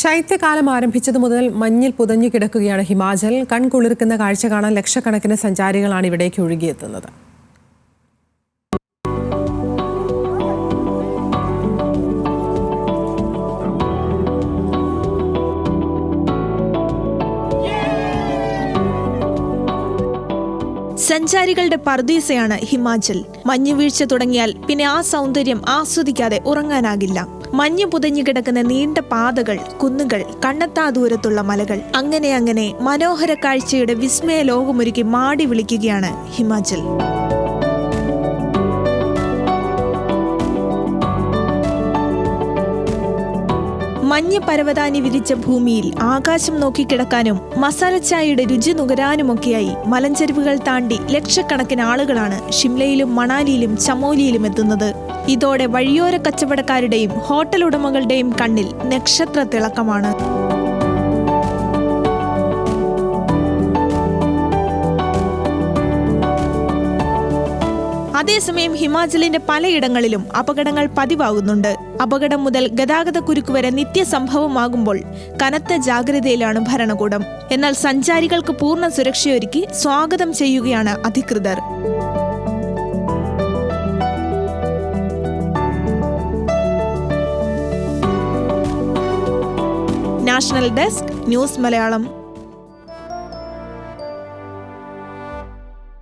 ശൈത്യകാലം ആരംഭിച്ചതു മുതൽ മഞ്ഞിൽ പുതഞ്ഞു കിടക്കുകയാണ് ഹിമാചൽ. കൺകുളിർക്കുന്ന കാഴ്ച കാണാൻ ലക്ഷക്കണക്കിന് സഞ്ചാരികളാണ് ഇവിടേക്ക് ഒഴുകിയെത്തുന്നത്. സഞ്ചാരികളുടെ പർദീസയാണ് ഹിമാചൽ. മഞ്ഞുവീഴ്ച തുടങ്ങിയാൽ പിന്നെ ആ സൗന്ദര്യം ആസ്വദിക്കാതെ ഉറങ്ങാനാകില്ല. മഞ്ഞ് പുതഞ്ഞു കിടക്കുന്ന നീണ്ട പാതകൾ കുന്നുകൾ കണ്ണെത്താ ദൂരത്തുള്ള മലകൾ. അങ്ങനെ അങ്ങനെ മനോഹര കാഴ്ചയുടെ വിസ്മയ ലോകമൊരുക്കി മാടി വിളിക്കുകയാണ് ഹിമാചൽ. മഞ്ഞ് പരവതാനി വിരിച്ച ഭൂമിയിൽ ആകാശം നോക്കിക്കിടക്കാനും മസാലച്ചായയുടെ രുചി നുകരാനുമൊക്കെയായി മലഞ്ചെരുവുകൾ താണ്ടി ലക്ഷക്കണക്കിന് ആളുകളാണ് ഷിംലയിലും മണാലിയിലും ചമോലിയിലും എത്തുന്നത്. ഇതോടെ വഴിയോര കച്ചവടക്കാരുടെയും ഹോട്ടൽ ഉടമകളുടെയും കണ്ണിൽ നക്ഷത്ര തിളക്കമാണ്. അതേസമയം ഹിമാചലിന്റെ പലയിടങ്ങളിലും അപകടങ്ങൾ പതിവാകുന്നുണ്ട്. അപകടം മുതൽ ഗതാഗത കുരുക്ക് വരെ നിത്യസംഭവമാകുമ്പോൾ കനത്ത ജാഗ്രതയിലാണ് ഭരണകൂടം. എന്നാൽ സഞ്ചാരികൾക്ക് പൂർണ സുരക്ഷയൊരുക്കി സ്വാഗതം ചെയ്യുകയാണ് അധികൃതർ. National desk news Malayalam.